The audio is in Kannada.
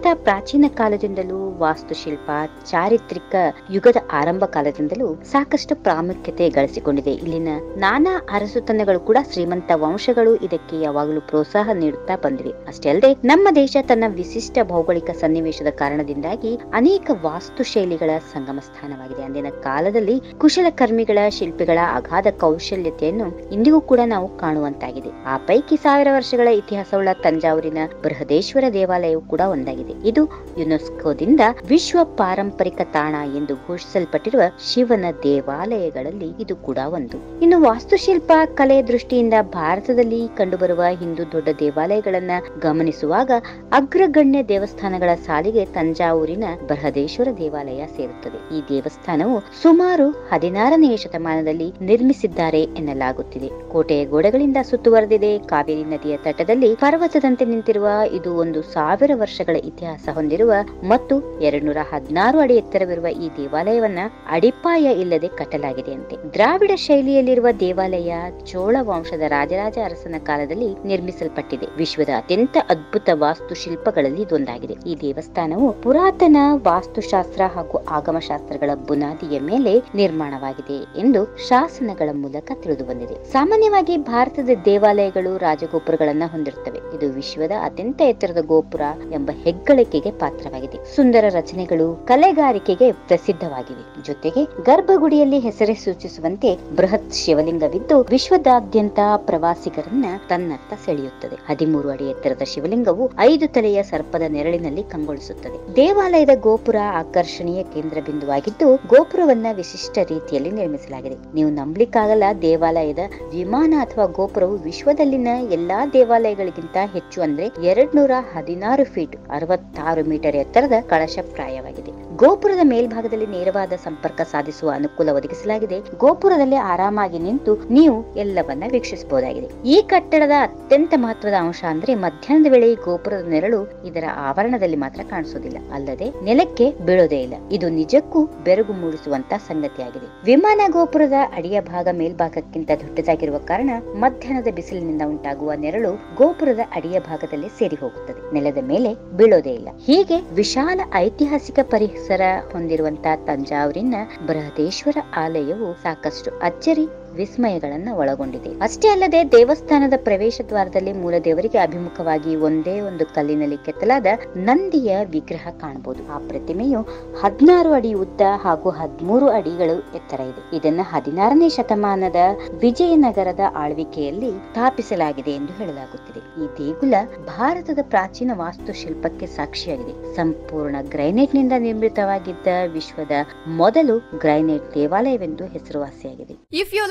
ಭಾರತ ಪ್ರಾಚೀನ ಕಾಲದಿಂದಲೂ ವಾಸ್ತುಶಿಲ್ಪ, ಚಾರಿತ್ರಿಕ ಯುಗದ ಆರಂಭ ಕಾಲದಿಂದಲೂ ಸಾಕಷ್ಟು ಪ್ರಾಮುಖ್ಯತೆ ಗಳಿಸಿಕೊಂಡಿದೆ. ಇಲ್ಲಿನ ನಾನಾ ಅರಸುತನಗಳು ಕೂಡ ಶ್ರೀಮಂತ ವಂಶಗಳು ಇದಕ್ಕೆ ಯಾವಾಗಲೂ ಪ್ರೋತ್ಸಾಹ ನೀಡುತ್ತಾ ಬಂದಿವೆ. ಅಷ್ಟೇ ಅಲ್ಲದೆ, ನಮ್ಮ ದೇಶ ತನ್ನ ವಿಶಿಷ್ಟ ಭೌಗೋಳಿಕ ಸನ್ನಿವೇಶದ ಕಾರಣದಿಂದಾಗಿ ಅನೇಕ ವಾಸ್ತು ಶೈಲಿಗಳ ಸಂಗಮ ಸ್ಥಾನವಾಗಿದೆ ಅಂದಿನ ಕಾಲದಲ್ಲಿ ಕುಶಲಕರ್ಮಿಗಳ ಶಿಲ್ಪಿಗಳ ಅಗಾಧ ಕೌಶಲ್ಯತೆಯನ್ನು ಇಂದಿಗೂ ಕೂಡ ನಾವು ಕಾಣುವಂತಾಗಿದೆ. ಆ ಪೈಕಿ ಸಾವಿರ ವರ್ಷಗಳ ಇತಿಹಾಸವುಳ್ಳ ತಂಜಾವೂರಿನ ಬೃಹದೇಶ್ವರ ದೇವಾಲಯವು ಕೂಡ ಒಂದಾಗಿದೆ. ಇದು ಯುನೆಸ್ಕೋದಿಂದ ವಿಶ್ವ ಪಾರಂಪರಿಕ ತಾಣ ಎಂದು ಘೋಷಿಸಲ್ಪಟ್ಟಿರುವ ಶಿವನ ದೇವಾಲಯಗಳಲ್ಲಿ ಇದು ಕೂಡ ಒಂದು. ಇನ್ನು ವಾಸ್ತುಶಿಲ್ಪ ಕಲೆ ದೃಷ್ಟಿಯಿಂದ ಭಾರತದಲ್ಲಿ ಕಂಡುಬರುವ ಹಿಂದೂ ದೊಡ್ಡ ದೇವಾಲಯಗಳನ್ನ ಗಮನಿಸುವಾಗ ಅಗ್ರಗಣ್ಯ ದೇವಸ್ಥಾನಗಳ ಸಾಲಿಗೆ ತಂಜಾವೂರಿನ ಬೃಹದೇಶ್ವರ ದೇವಾಲಯ ಸೇರುತ್ತದೆ. ಈ ದೇವಸ್ಥಾನವು ಸುಮಾರು ಹದಿನಾರನೆಯ ಶತಮಾನದಲ್ಲಿ ನಿರ್ಮಿಸಿದ್ದಾರೆ ಎನ್ನಲಾಗುತ್ತಿದೆ. ಕೋಟೆಯ ಗೋಡೆಗಳಿಂದ ಸುತ್ತುವರೆದಿದೆ. ಕಾವೇರಿ ನದಿಯ ತಟದಲ್ಲಿ ಪರ್ವತದಂತೆ ನಿಂತಿರುವ ಇದು ಒಂದು ಸಾವಿರ ವರ್ಷಗಳ ಇತಿಹಾಸ. ಹೊಂದಿರುವ ಮತ್ತು ಎರಡ್ನೂರ ಹದಿನಾರು ಅಡಿ ಎತ್ತರವಿರುವ ಈ ದೇವಾಲಯವನ್ನ ಅಡಿಪಾಯ ಇಲ್ಲದೆ ಕಟ್ಟಲಾಗಿದೆ ಅಂತೆ ದ್ರಾವಿಡ ಶೈಲಿಯಲ್ಲಿರುವ ದೇವಾಲಯ ಚೋಳ ವಂಶದ ರಾಜರಾಜ ಅರಸನ ಕಾಲದಲ್ಲಿ ನಿರ್ಮಿಸಲ್ಪಟ್ಟಿದೆ. ವಿಶ್ವದ ಅತ್ಯಂತ ಅದ್ಭುತ ವಾಸ್ತುಶಿಲ್ಪಗಳಲ್ಲಿ ಇದೊಂದಾಗಿದೆ. ಈ ದೇವಸ್ಥಾನವು ಪುರಾತನ ವಾಸ್ತುಶಾಸ್ತ್ರ ಹಾಗೂ ಆಗಮಶಾಸ್ತ್ರಗಳ ಬುನಾದಿಯ ಮೇಲೆ ನಿರ್ಮಾಣವಾಗಿದೆ ಎಂದು ಶಾಸನಗಳ ಮೂಲಕ ತಿಳಿದು ಬಂದಿದೆ ಸಾಮಾನ್ಯವಾಗಿ ಭಾರತದ ದೇವಾಲಯಗಳು ರಾಜಗೋಪುರಗಳನ್ನ ಹೊಂದಿರುತ್ತವೆ. ಇದು ವಿಶ್ವದ ಅತ್ಯಂತ ಎತ್ತರದ ಗೋಪುರ ಎಂಬ ಹೆಗ್ಗಳಿಕೆಗೆ ಪಾತ್ರವಾಗಿದೆ. ಸುಂದರ ರಚನೆಗಳು ಕಲೆಗಾರಿಕೆಗೆ ಪ್ರಸಿದ್ಧವಾಗಿವೆ. ಜೊತೆಗೆ ಗರ್ಭಗುಡಿಯಲ್ಲಿ ಹೆಸರೇ ಸೂಚಿಸುವಂತೆ ಬೃಹತ್ ಶಿವಲಿಂಗವಿದ್ದು ವಿಶ್ವದಾದ್ಯಂತ ಪ್ರವಾಸಿಗರನ್ನ ತನ್ನತ್ತ ಸೆಳೆಯುತ್ತದೆ. ಹದಿಮೂರು ಅಡಿ ಎತ್ತರದ ಶಿವಲಿಂಗವು ಐದು ತಲೆಯ ಸರ್ಪದ ನೆರಳಿನಲ್ಲಿ ಕಂಗೊಳಿಸುತ್ತದೆ. ದೇವಾಲಯದ ಗೋಪುರ ಆಕರ್ಷಣೀಯ ಕೇಂದ್ರ ಬಿಂದುವಾಗಿದ್ದು ಗೋಪುರವನ್ನ ವಿಶಿಷ್ಟ ರೀತಿಯಲ್ಲಿ ನಿರ್ಮಿಸಲಾಗಿದೆ. ನೀವು ನಂಬಲಿಕ್ಕಾಗಲ್ಲ, ದೇವಾಲಯದ ವಿಮಾನ ಅಥವಾ ಗೋಪುರವು ವಿಶ್ವದಲ್ಲಿನ ಎಲ್ಲಾ ದೇವಾಲಯಗಳಿಗಿಂತ ಹೆಚ್ಚು ಅಂದ್ರೆ ಎರಡ್ ನೂರ ಹದಿನಾರು ಫೀಟ್ ಅರವತ್ತಾರು ಮೀಟರ್ ಎತ್ತರದ ಕಳಶ ಪ್ರಾಯವಾಗಿದೆ. ಗೋಪುರದ ಮೇಲ್ಭಾಗದಲ್ಲಿ ನೇರವಾದ ಸಂಪರ್ಕ ಸಾಧಿಸುವ ಅನುಕೂಲ ಒದಗಿಸಲಾಗಿದೆ. ಗೋಪುರದಲ್ಲಿ ಆರಾಮಾಗಿ ನಿಂತು ನೀವು ಎಲ್ಲವನ್ನ ವೀಕ್ಷಿಸಬಹುದಾಗಿದೆ. ಈ ಕಟ್ಟಡದ ಅತ್ಯಂತ ಮಹತ್ವದ ಅಂಶ ಅಂದ್ರೆ ಮಧ್ಯಾಹ್ನದ ವೇಳೆ ಗೋಪುರದ ನೆರಳು ಇದರ ಆವರಣದಲ್ಲಿ ಮಾತ್ರ ಕಾಣಿಸುವುದಿಲ್ಲ ಅಲ್ಲದೆ ನೆಲಕ್ಕೆ ಬೀಳೋದೇ ಇಲ್ಲ. ಇದು ನಿಜಕ್ಕೂ ಬೆರಗು ಮೂಡಿಸುವಂತ ಸಂಗತಿಯಾಗಿದೆ. ವಿಮಾನ ಗೋಪುರದ ಅಡಿಯ ಭಾಗ ಮೇಲ್ಭಾಗಕ್ಕಿಂತ ದೊಡ್ಡದಾಗಿರುವ ಕಾರಣ ಮಧ್ಯಾಹ್ನದ ಬಿಸಿಲಿನಿಂದ ಉಂಟಾಗುವ ನೆರಳು ಗೋಪುರದ ಅಡಿಯ ಭಾಗದಲ್ಲಿ ಸೇರಿ ಹೋಗುತ್ತದೆ ನೆಲದ ಮೇಲೆ ಬೀಳೋದೇ ಇಲ್ಲ. ಹೀಗೆ ವಿಶಾಲ ಐತಿಹಾಸಿಕ ಪರಿಸರ ಹೊಂದಿರುವಂತಹ ತಂಜಾವೂರಿನ ಬೃಹದೇಶ್ವರ ಆಲಯವು ಸಾಕಷ್ಟು ಅಚ್ಚರಿ ವಿಸ್ಮಯಗಳನ್ನ ಒಳಗೊಂಡಿದೆ. ಅಷ್ಟೇ ಅಲ್ಲದೆ ದೇವಸ್ಥಾನದ ಪ್ರವೇಶ ದ್ವಾರದಲ್ಲಿ ಮೂಲ ದೇವರಿಗೆ ಅಭಿಮುಖವಾಗಿ ಒಂದೇ ಒಂದು ಕಲ್ಲಿನಲ್ಲಿ ಕೆತ್ತಲಾದ ನಂದಿಯ ವಿಗ್ರಹ ಕಾಣಬಹುದು. ಆ ಪ್ರತಿಮೆಯು ಹದಿನಾರು ಅಡಿ ಉದ್ದ ಹಾಗೂ ಹದಿಮೂರು ಅಡಿಗಳು ಎತ್ತರ ಇದೆ. ಇದನ್ನ ಹದಿನಾರನೇ ಶತಮಾನದ ವಿಜಯನಗರದ ಆಳ್ವಿಕೆಯಲ್ಲಿ ಸ್ಥಾಪಿಸಲಾಗಿದೆ ಎಂದು ಹೇಳಲಾಗುತ್ತಿದೆ. ಈ ದೇಗುಲ ಭಾರತದ ಪ್ರಾಚೀನ ವಾಸ್ತುಶಿಲ್ಪಕ್ಕೆ ಸಾಕ್ಷಿಯಾಗಿದೆ. ಸಂಪೂರ್ಣ ಗ್ರೈನೇಟ್ನಿಂದ ನಿರ್ಮಿತವಾಗಿದ್ದ ವಿಶ್ವದ ಮೊದಲು ಗ್ರೈನೇಟ್ ದೇವಾಲಯವೆಂದು ಹೆಸರುವಾಸಿಯಾಗಿದೆ. If you